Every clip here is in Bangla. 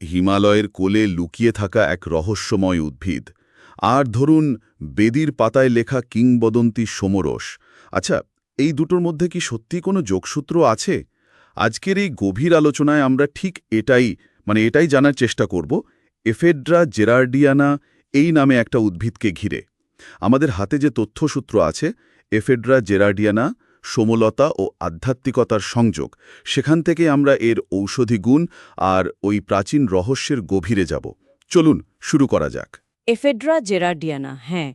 হিমালয়ের কোলে লুকিয়ে থাকা এক রহস্যময় উদ্ভিদ। আর ধরুন, বেদির পাতায় লেখা কিংবদন্তি সমরস। আচ্ছা এই দুটোর মধ্যে কি সত্যি কোনো যোগসূত্র আছে? আজকের এই গভীর আলোচনায় আমরা ঠিক এটাই মানে এটাই জানার চেষ্টা করব, এফেড্রা জেরার্ডিয়ানা এই নামে একটা উদ্ভিদকে ঘিরে। আমাদের হাতে যে তথ্যসূত্র আছে, এফেড্রা জেরার্ডিয়ানা সমলতা ও আধ্যাত্মিকতার সংযোগ, সেখান থেকে আমরা এর ঔষধি গুণ আর ওই প্রাচীন রহস্যের গভীরে যাব। চলুন শুরু করা যাক। এফেড্রা জেরার্ডিয়ানা হ্যাঁ।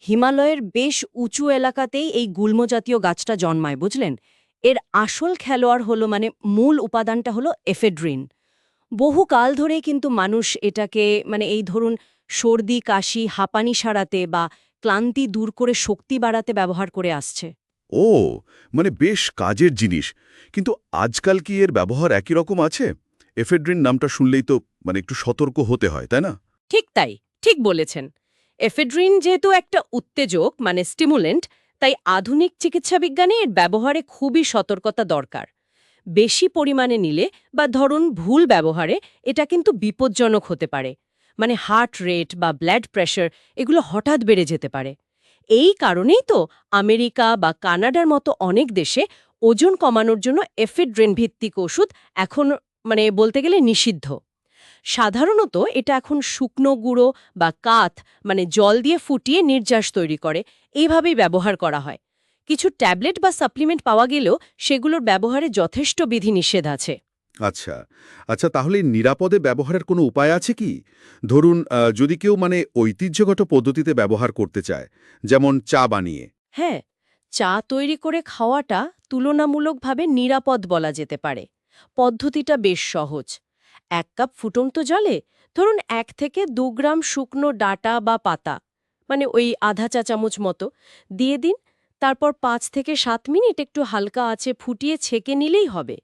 হিমালয়ের বেশ উঁচু এলাকাতেই এই গুল্মজাতীয় গাছটা জন্মায়, বুঝলেন? এর আসল খেলোয়াড় হলো মানে মূল উপাদানটা হলো এফেড্রিন। বহু কাল ধরেই কিন্তু মানুষ এটাকে মানে এই ধরুন সর্দি, কাশি, হাঁপানি সারাতে বা ক্লান্তি দূর করে শক্তি বাড়াতে ব্যবহার করে আসছে। ও মানে বেশ কাজের জিনিস। কিন্তু আজকাল কি এর ব্যবহার একই রকম আছে? এফেড্রিন নামটা শুনলেই তো মানে একটু সতর্ক হতে হয়, তাই না? ঠিক তাই, ঠিক বলেছেন। এফেড্রিন যেহেতু একটা উত্তেজক মানে স্টিমুলেন্ট, তাই আধুনিক চিকিৎসা বিজ্ঞানে এর ব্যবহারে খুবই সতর্কতা দরকার। বেশি পরিমাণে নিলে বা ধরুন ভুল ব্যবহারে, এটা কিন্তু বিপজ্জনক হতে পারে। মানে হার্ট রেট বা ব্লাড প্রেশার, এগুলো হঠাৎ বেড়ে যেতে পারে। এই কারণেই তো আমেরিকা বা কানাডার মতো অনেক দেশে ওজন কমানোর জন্য এফেড্রিন ভিত্তিক ওষুধ এখন মানে বলতে গেলে নিষিদ্ধ। সাধারণত এটা এখন শুকনো গুঁড়ো বা কাথ মানে জল দিয়ে ফুটিয়ে নির্যাস তৈরি করে। এইভাবেই ব্যবহার করা হয়। কিছু ট্যাবলেট বা সাপ্লিমেন্ট পাওয়া গেলেও সেগুলোর ব্যবহারে যথেষ্ট বিধিনিষেধ আছে। আচ্ছা আচ্ছা তাহলে নিরাপদে ব্যবহারের কোনো উপায় আছে কি? ধরুন যদি কেউ মানে ঐতিহ্যগত পদ্ধতিতে ব্যবহার করতে চায়, যেমন চা বানিয়ে। হ্যাঁ চা তৈরি করে খাওয়াটা তুলনামূলকভাবে নিরাপদ বলা যেতে পারে। পদ্ধতিটা বেশ সহজ। এক কাপ ফুটন্ত জলে ধরুন এক থেকে দু গ্রাম শুকনো ডাটা বা পাতা মানে ওই আধা চা চামচ মতো দিয়ে দিন। তারপর পাঁচ থেকে সাত মিনিট একটু হালকা আছে ফুটিয়ে ছেঁকে নিলেই হবে।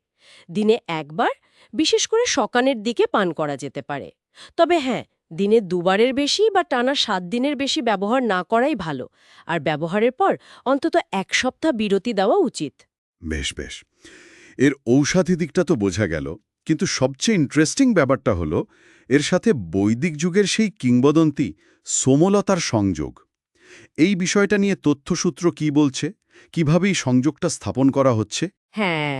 দিনে একবার, বিশেষ করে সকানের দিকে পান করা যেতে পারে। তবে হ্যাঁ দিনে দুবারের বেশি বা টানা সাত দিনের বেশি ব্যবহার না করাই ভালো, আর ব্যবহারের পর অন্তত এক সপ্তাহ বিরতি দেওয়া উচিত। বেশ বেশ। এর ঔষধি দিকটা তো বোঝা গেল, কিন্তু সবচেয়ে ইন্টারেস্টিং ব্যাপারটা হলো, এর সাথে বৈদিক যুগের সেই কিংবদন্তি সোমলতার সংযোগ। এই বিষয়টা নিয়ে তথ্যসূত্র কি বলছে? কীভাবে এই সংযোগটা স্থাপন করা হচ্ছে? হ্যাঁ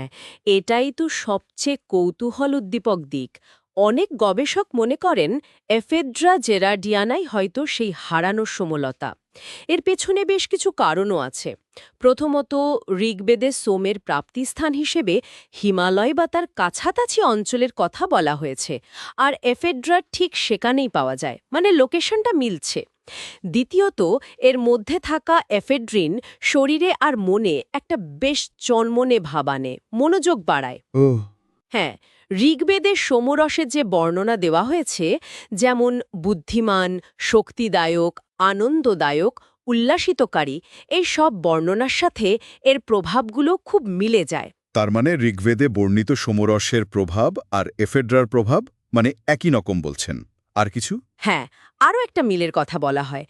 এটাই তো সবচেয়ে কৌতূহল উদ্দীপক দিক। অনেক গবেষক মনে করেন, এফেড্রা জেরাডিয়ানাই হয়তো সেই হারানো সমলতা। এর পেছনে বেশ কিছু কারণও আছে। প্রথমত, ঋগ্বেদে সোমের প্রাপ্তিস্থান হিসেবে হিমালয় বা তার কাছাকাছি অঞ্চলের কথা বলা হয়েছে, আর এফেড্রা ঠিক সেখানেই পাওয়া যায় মানে লোকেশনটা মিলছে। দ্বিতীয়ত এর মধ্যে থাকা এফেড্রিন শরীরে আর মনে একটা বেশ চনমনে ভাব আনে মনোযোগ বাড়ায়। হ্যাঁ ঋগ্বেদে সোমরসের যে বর্ণনা দেওয়া হয়েছে যেমন বুদ্ধিমান শক্তিদায়ক আনন্দদায়ক উল্লাসিতকারী এই সব বর্ণনার সাথে এর প্রভাবগুলো খুব মিলে যায়। তার মানে ঋগ্বেদে বর্ণিত সমরসের প্রভাব আর এফেড্রার প্রভাব মানে একই রকম বলছেন। আর কিছু? হ্যাঁ আরও একটা মিলের কথা বলা হয়।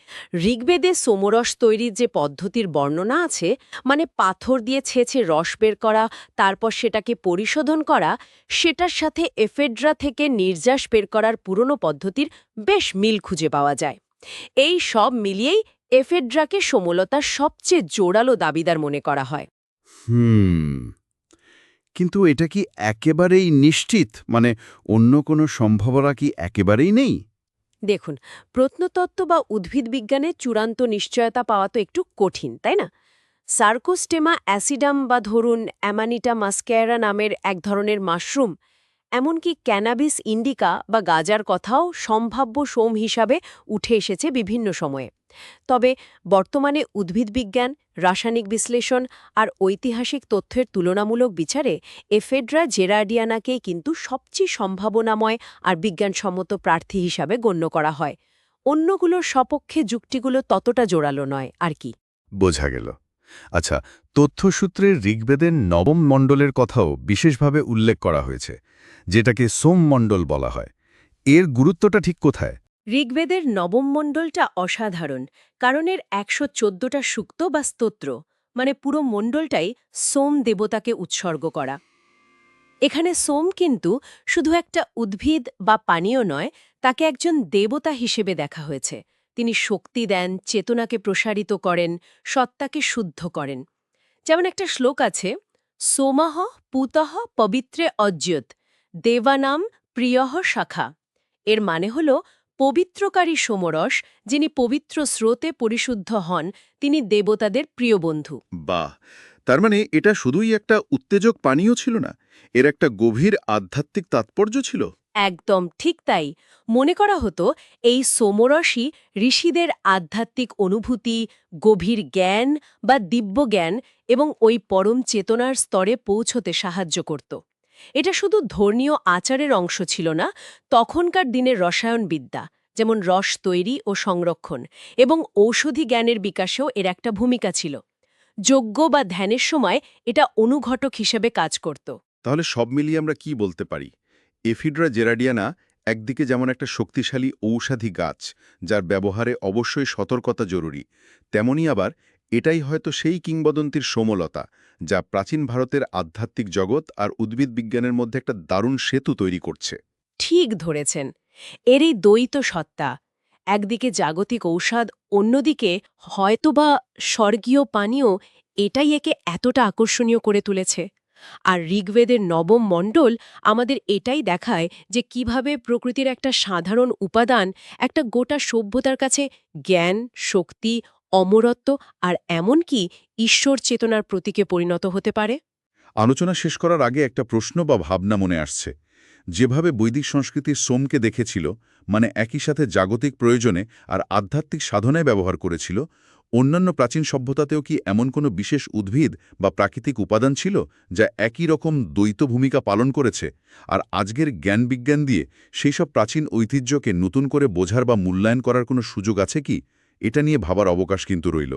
ঋগ্বেদে সোমরস তৈরির যে পদ্ধতির বর্ণনা আছে মানে পাথর দিয়ে ছেঁচে রস বের করা তারপর সেটাকে পরিশোধন করা সেটার সাথে এফেড্রা থেকে নির্যাস বের করার পুরনো পদ্ধতির বেশ মিল খুঁজে পাওয়া যায়। এই সব মিলিয়েই এফেড্রাকে সমলতার সবচেয়ে জোরালো দাবিদার মনে করা হয়। হুম। কিন্তু এটা কি একেবারেই নিশ্চিত? মানে অন্য কোনো সম্ভাবনা কি একেবারেই নেই? দেখুন, প্রত্নতত্ত্ব বা উদ্ভিদ বিজ্ঞানে চূড়ান্ত নিশ্চয়তা পাওয়া তো একটু কঠিন, তাই না? সার্কোস্টেমা অ্যাসিডাম বা ধরুন অ্যামানিটা মাস্কেরা নামের এক ধরনের মাশরুম, এমনকি ক্যানাবিস ইন্ডিকা বা গাজার কথাও সম্ভাব্য সোম হিসাবে উঠে এসেছে বিভিন্ন সময়ে। তবে বর্তমানে উদ্ভিদবিজ্ঞান রাসায়নিক বিশ্লেষণ আর ঐতিহাসিক তথ্যের তুলনামূলক বিচারে এফেড্রা জেরাডিয়ানাকেই কিন্তু সবচেয়ে সম্ভাবনাময় আর বিজ্ঞানসম্মত প্রার্থী হিসাবে গণ্য করা হয়। অন্যগুলোর সপক্ষে যুক্তিগুলো ততটা জোরালো নয়, আর কি? বোঝা গেল। আচ্ছা তথ্যসূত্রে ঋগ্বেদের নবম মণ্ডলের কথাও বিশেষভাবে উল্লেখ করা হয়েছে, যেটাকে সোম মণ্ডল বলা হয়। এর গুরুত্বটা ঠিক কোথায়? ঋগ্বেদের নবম মণ্ডলটা অসাধারণ, কারণ এর একশো চোদ্দটা সূক্ত বা স্তোত্র মানে পুরো মণ্ডলটাই সোম দেবতাকে উৎসর্গ করা। এখানে সোম কিন্তু শুধু একটা উদ্ভিদ বা পানীয় নয়, তাকে একজন দেবতা হিসেবে দেখা হয়েছে। তিনি শক্তি দেন, চেতনাকে প্রসারিত করেন, সত্তাকে শুদ্ধ করেন। যেমন একটা শ্লোক আছে, সোমাহ পুতঃ পবিত্রে অজ্যত, দেবানাম প্রিয়হ শাখা। এর মানে হল পবিত্রকারী সোমরস যিনি পবিত্র স্রোতে পরিশুদ্ধ হন তিনি দেবতাদের প্রিয় বন্ধু। বাহ! তার মানে এটা শুধুই একটা উত্তেজক পানীয় ছিল না? এর একটা গভীর আধ্যাত্মিক তাৎপর্য ছিল? একদম ঠিক তাই। মনে করা হতো এই সোমরসই ঋষিদের আধ্যাত্মিক অনুভূতি গভীর জ্ঞান বা দিব্য জ্ঞান এবং ওই পরম চেতনার স্তরে পৌঁছতে সাহায্য করত। এটা শুধু ধর্মীয় আচারের অংশ ছিল না, তখনকার দিনের রসায়নবিদ্যা, যেমন রস তৈরি ও সংরক্ষণ, এবং ঔষধি জ্ঞানের বিকাশেও এর একটা ভূমিকা ছিল। যজ্ঞ বা ধ্যানের সময় এটা অনুঘটক হিসেবে কাজ করত। তাহলে সব মিলিয়ে আমরা কি বলতে পারি? এফিড্রা জেরাডিয়ানা একদিকে যেমন একটা শক্তিশালী ঔষধি গাছ, যার ব্যবহারে অবশ্যই সতর্কতা জরুরি, তেমনি আবার এটাই হয়তো সেই কিংবদন্তির সমলতা, যা প্রাচীন ভারতের আধ্যাত্মিক জগৎ আর উদ্ভিদ বিজ্ঞানের মধ্যে একটা দারুণ সেতু তৈরি করছে। ঠিক ধরেছেন। এর এই দ্বৈত সত্তা, একদিকে জাগতিক ঔষধ, অন্যদিকে হয়তোবা স্বর্গীয় পানীয়, এটাই একে এতটা আকর্ষণীয় করে তুলেছে। আর ঋগ্বেদের নবম মণ্ডল আমাদের এটাই দেখায় যে কীভাবে প্রকৃতির একটা সাধারণ উপাদান, একটা গোটা সভ্যতার কাছে জ্ঞান, শক্তি অমরত্ব আর এমনকি ঈশ্বর চেতনার প্রতীকে পরিণত হতে পারে? আলোচনা শেষ করার আগে একটা প্রশ্ন বা ভাবনা মনে আসছে। যেভাবে বৈদিক সংস্কৃতি সোমকে দেখেছিল মানে একই সাথে জাগতিক প্রয়োজনে আর আধ্যাত্মিক সাধনায় ব্যবহার করেছিল, অন্যান্য প্রাচীন সভ্যতাতেও কি এমন কোনো বিশেষ উদ্ভিদ বা প্রাকৃতিক উপাদান ছিল যা একই রকম দ্বৈত ভূমিকা পালন করেছে? আর আজকের জ্ঞান বিজ্ঞান দিয়ে সেই সব প্রাচীন ঐতিহ্যকে নতুন করে বোঝার বা মূল্যায়ন করার কোনো সুযোগ আছে কি? এটা নিয়ে ভাবার অবকাশ কিন্তু রইল।